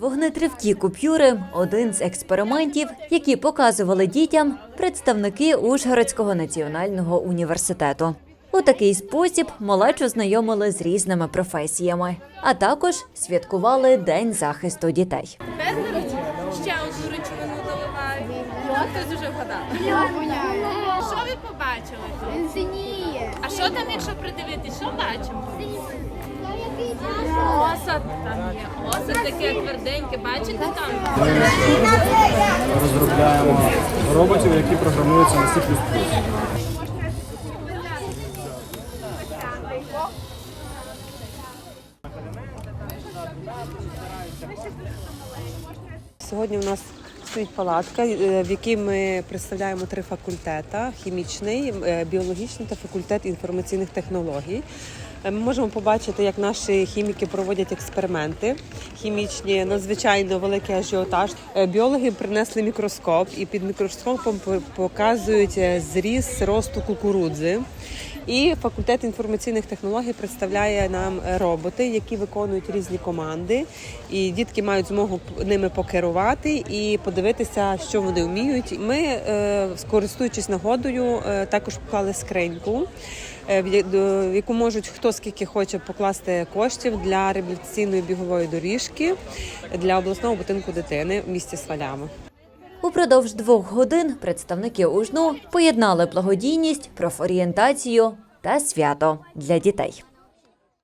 Вогнетривкі купюри один з експериментів, які показували дітям представники Ужгородського національного університету. У такий спосіб малечу знайомили з різними професіями, а також святкували День захисту дітей. Ще одну речовину доливають. Хтось уже вгадав. Що ви побачили? Синіє. А що там, якщо придивитись, що бачимо? Осад там є. Осад таке тверденьке, бачите там? розробляємо роботів, які програмуються на C++. Сьогодні у нас стоїть палатка, е, в якій ми представляємо три факультета: хімічний, е, біологічний та факультет інформаційних технологій. Е, Ми можемо побачити, як наші хіміки проводять експерименти хімічні, надзвичайно великий ажіотаж. Біологи принесли мікроскоп і під мікроскопом показують зріст росту кукурудзи. І факультет інформаційних технологій представляє нам роботи, які виконують різні команди. І дітки мають змогу ними покерувати і подивитися, що вони вміють. Ми, е, скористуючись нагодою, е, також поклали скриньку, е, в яку можуть хто скільки хоче покласти коштів для реабілітаційної бігової доріжки для обласного будинку дитини в місті Свалями. Упродовж двох годин представники УЖНУ поєднали благодійність, профорієнтацію та свято для дітей.